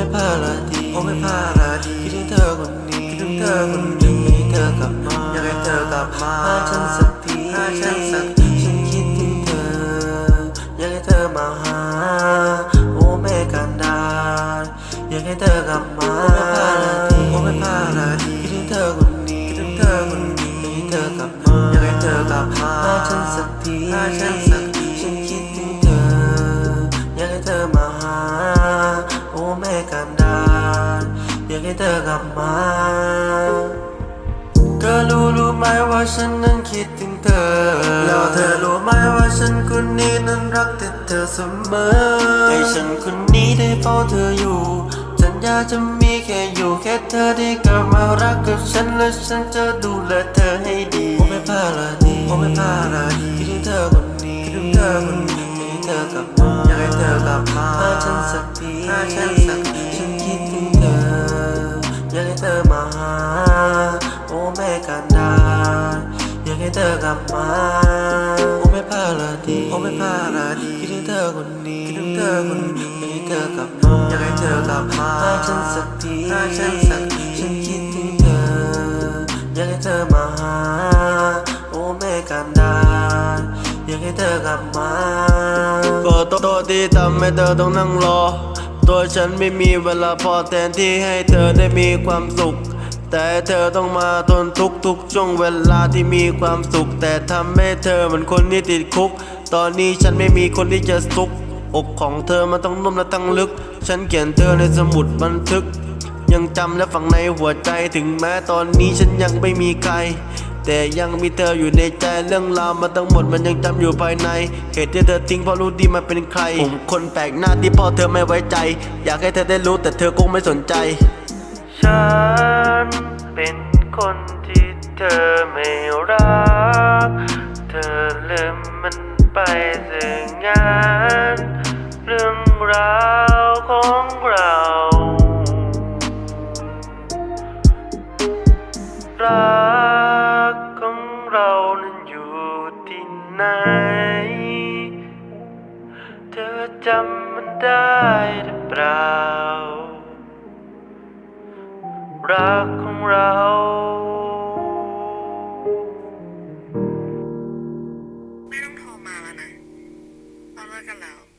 ไม่พาราดีโอ้ไม่พาราดีคิดถึงเธอคนนี้คิดถึงเธอคนนี้ไม่ให้เธอกลับมาอยากให้เธอกลับมาหาฉันสักทีหาฉันสักทีฉันคิดถึงเธอ อยากให้เธอมาหา โอ้แม่กันดารอยากให้เธอกลับมาโอ้ไม่พาราดีคิดถึงเธอคนนี้คิดถึงเธอคนนี้อยากให้เธอกลับมาอยากให้เธอกลับมาหาฉันสักทีหาฉันสัก ลับมา เธอรู้รู้ไหมว่าฉันนั้นคิดถึงเธอ แล้วเธอรู้ไหมว่าฉันคนนี้นั้นรักแต่เธอเสมอ ให้ฉันคนนี้ได้เฝ้าเธออยู่สัญญาจะมีแค่อยู่แค่เธอที่กลับมารักกับฉันและฉันจะดูแลเธอให้ดีโอ้ไม่พาราดีโอ้ไม่พาราดีคิดถึงเธอคนนี้คิดถึงเธอคนนี้อยากให้เธอกลับมาอยากให้เธอกลับมาหาฉันสักทีหาฉันสักที อยากให้เธอกลับมาโอ้แม่พาราดีโอ้แม่พาราดีคิดถึงเธอคนนี้คิดถึงเธอคนนี้อยากให้เธอกลับมาอยากให้เธอกลับมาหาฉันสักทีหาฉันสักทีฉันคิดถึงเธอ อยากให้เธอมาหาโอ้แม่กันดารอยากให้เธอกลับมาก็โตษที่ทำให้เธอต้องนั่งรอ ตัวฉันไม่มีเวลาพอแทนที่ให้เธอได้มีความสุข แต่เธอต้องมาทนทุกทุกช่วงเวลาที่มีความสุข แต่ทำให้เธอเหมือนคนที่ติดคุก ตอนนี้ฉันไม่มีคนที่จะสุขอกของเธอมันต้องนุ่มและตั้งลึก ฉันเขียนเธอในสมุดบันทึก ยังจำและฝังในหัวใจถึงแม้ตอนนี้ฉันยังไม่มีใคร แต่ยังมีเธออยู่ในใจเรื่องราวมาทั้งหมดมันยังจำอยู่ภายใน เหตุที่เธอทิ้งเพราะรู้ดีมันเป็นใครผมคนแปลกหน้าที่พ่อเธอไม่ไว้ใจ อยากให้เธอได้รู้แต่เธอคงไม่สนใจ ฉัน คนที่เธอไม่รัก เธอลืมมันไปเสียงาน เรื่องราวของเรา รักของเรานั้นอยู่ที่ไหน เธอจำมันได้หรือเปล่ารักของเรา ไม่ต้อ